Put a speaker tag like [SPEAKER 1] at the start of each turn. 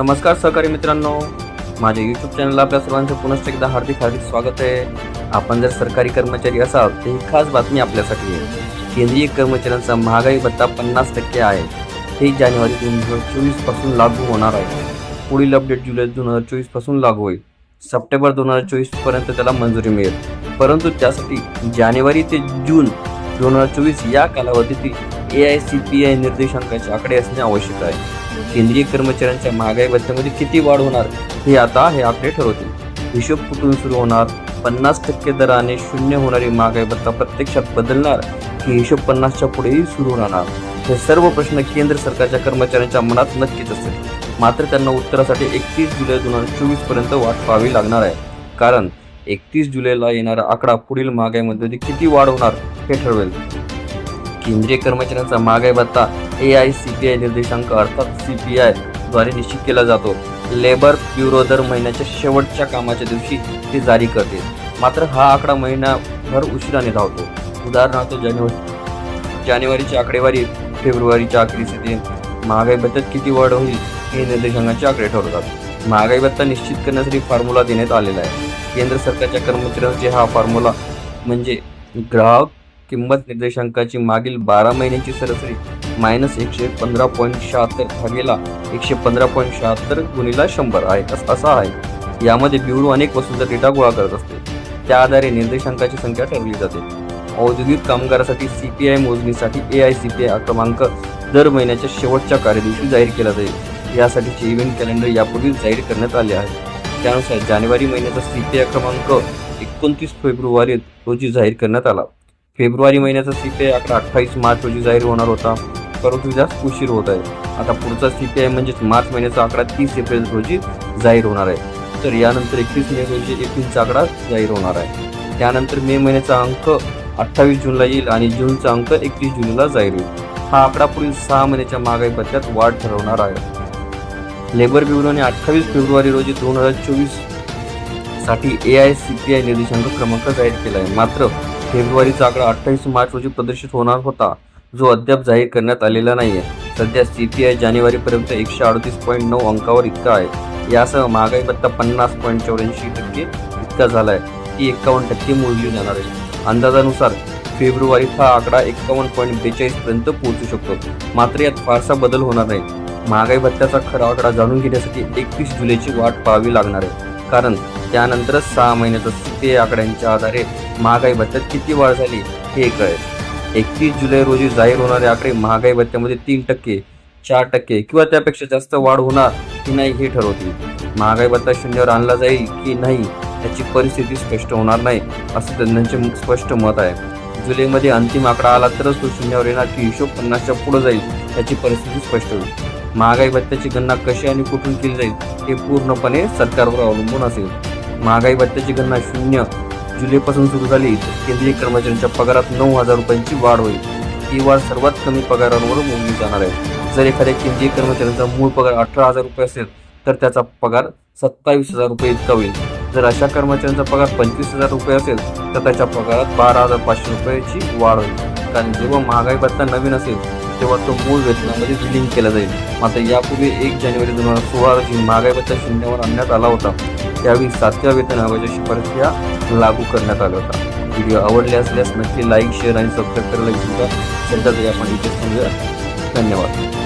[SPEAKER 1] नमस्कार सहकारी मित्रांनो. माझ्या यूट्यूब चॅनलला आपल्या सर्वांचं पुनश्च एकदा हार्दिक हार्दिक स्वागत आहे. आपण जर सरकारी कर्मचारी असाल तर ही खास बातमी आपल्यासाठी आहे. केंद्रीय कर्मचाऱ्यांचा महागाई भत्ता पन्नास टक्के आहे. हे जानेवारी दोन हजार चोवीसपासून लागू होणार आहे. पुढील अपडेट जुलै दोन हजार चोवीसपासून लागू होईल. सप्टेंबर दोन हजार चोवीसपर्यंत त्याला मंजुरी मिळेल. परंतु त्यासाठी जानेवारी ते जून दोन हजार चोवीस या कालावधीतील A I C P I निर्देशांकाचे आकडे असणे आवश्यक आहे. केंद्रीय कर्मचाऱ्यांच्या महागाई भत्त्यामध्ये किती वाढ होणार हे आता हे आकडे ठरवतील. हिशोब कुठून सुरू होणार पन्नास टक्के दराने शून्य होणारी महागाई भत्ता प्रत्यक्षात बदलणार की हिशोब पन्नासच्या पुढेही सुरू राहणार. हे सर्व प्रश्न केंद्र सरकारच्या कर्मचाऱ्यांच्या मनात नक्कीच असतील. मात्र त्यांना उत्तरासाठी एकतीस जुलै दोन हजार चोवीसपर्यंत वाट पाहावी लागणार आहे. कारण एकतीस जुलैला येणारा आकडा पुढील महागाईमध्ये किती वाढ होणार हे ठरवेल. केंद्रीय कर्मचाऱ्यांचा महागाई भत्ता A I C P I निर्देशांक अर्थात सी पी आयद्वारे निश्चित केला जातो. लेबर ब्युरो दर महिन्याच्या शेवटच्या कामाच्या दिवशी ते जारी करते. मात्र हा आकडा महिनाभर उशिराने धावतो. उदाहरणार्थ जानेवारी जानेवारीची आकडेवारी फेब्रुवारीच्या अखेरीस येते महागाई भत्त्यात किती वाढ होईल हे निर्देशांकाचे आकडे ठरवतात. महागाई भत्ता निश्चित करण्यासाठी फॉर्म्युला देण्यात आलेला आहे. केंद्र सरकारच्या कर्मचाऱ्यांचे हा फॉर्म्युला म्हणजे ग्राहक किंमत निर्देशांकाची मागील बारा महिन्यांची सरासरी मायनस एकशे पंधरा पॉईंट शहात्तर भागेला एकशे पंधरा पॉईंट शहात्तर गुणिला शंभर आहे. असा आहे. यामध्ये ब्युरो अनेक वस्तूंचा डेटा गोळा करत असते. त्या आधारे निर्देशांकाची संख्या ठरवली जाते. औद्योगिक कामगारासाठी सी पी आय मोजणीसाठी A I C P I क्रमांक दर महिन्याच्या शेवटच्या कार्यदिवशी जाहीर केला जाईल. यासाठीचे इव्हेंट कॅलेंडर यापूर्वीच जाहीर करण्यात आले आहे. त्यानुसार जानेवारी महिन्याचा सी पी आय क्रमांक एकोणतीस फेब्रुवारी रोजी जाहीर करण्यात आला. फेब्रुवारी महिन्याचा सी पी आय आकडा अठ्ठावीस मार्च रोजी जाहीर होणार होता. परंतु जास्त उशीर होत आहे. आता पुढचा सी पी आय म्हणजेच मार्च महिन्याचा आकडा तीस एप्रिल रोजी जाहीर होणार आहे. तर यानंतर एकतीस मे रोजी एप्रिलचा आकडा जाहीर होणार आहे. त्यानंतर मे महिन्याचा अंक अठ्ठावीस जूनला येईल आणि जूनचा अंक एकतीस जूनला जाहीर होईल. हा आकडा पुढील सहा महिन्याच्या महागाई बदल्यात वाढ ठरवणार आहे. लेबर ब्युरोने अठ्ठावीस फेब्रुवारी रोजी दोन हजार चोवीससाठी A I C P I निर्देशांक क्रमांक जाहीर केला आहे. मात्र फेब्रुवारीचा आकडा अठ्ठावीस मार्च रोजी प्रदर्शित होणार होता. जो अद्याप जाहीर करण्यात आलेला नाही आहे सध्या सी पी आय जानेवारीपर्यंत एकशे अडतीस पॉईंट नऊ अंकावर इतका आहे. यासह महागाई भत्ता पन्नास पॉईंट चौऱ्याऐंशी टक्के इतका झाला आहे ती एकावन्न टक्के मोजली जाणार आहे. अंदाजानुसार फेब्रुवारीत हा आकडा एकावन्न पॉईंट बेचाळीस पर्यंत पोहोचू शकतो. मात्र यात फारसा बदल होणार नाही. महागाई भत्त्याचा खरा आकडा जाणून घेण्यासाठी एकतीस जुलैची वाट पाहावी लागणार आहे. कारण त्यानंतर सहा महिन्याचा ते आकड्यांच्या आधारे महागाई भत्त्यात किती वाढ झाली हे कळेल. एकतीस जुलै रोजी जाहीर होणारे आकडे महागाई भत्त्यामध्ये तीन टक्के चार टक्के किंवा त्यापेक्षा जास्त वाढ होणार की नाही हे ठरवतील. महागाई भत्ता शून्यावर आणला जाईल की नाही याची परिस्थिती स्पष्ट होणार नाही असं तज्ज्ञांचे स्पष्ट मत आहे. जुलैमध्ये अंतिम आकडा आला तरच तो शून्यावर येणार की हिशोब पन्नासच्या पुढे जाईल याची परिस्थिती स्पष्ट होईल. महागाई भत्त्याची गणना कशी आणि कुठून केली जाईल हे पूर्णपणे सरकारवर अवलंबून असेल. महागाई भत्त्याची गणना शून्य जुलैपासून सुरू झाली. तर केंद्रीय कर्मचाऱ्यांच्या पगारात नऊ हजार रुपयांची वाढ होईल. ही वाढ सर्वात कमी पगारांवर मोजली जाणार आहे. जर एखाद्या केंद्रीय कर्मचाऱ्यांचा मूळ पगार अठरा हजार रुपये असेल तर त्याचा पगार सत्तावीस हजार रुपये इतका होईल. जर अशा कर्मचाऱ्यांचा पगार पंचवीस हजार रुपये असेल तर त्याच्या पगारात बारा हजार पाचशे रुपयाची वाढ होईल. कारण जेव्हा महागाई भत्ता नवीन असेल तेव्हा तो मूळ वेतनामध्ये विलीन केला जाईल. मात्र यापूर्वी एक जानेवारी दोन हजार सोळा रोजी महागाई भत्ता शून्यावर आणण्यात आला होता. त्यावेळी सातव्या वेतन आयोगाच्या शिफारसी लागू करण्यात आला होता. व्हिडिओ आवडले असल्यास नक्की लाईक शेअर आणि सबस्क्राईब करायला विसरू नका. सध्या आपण इथे थांबूया. धन्यवाद.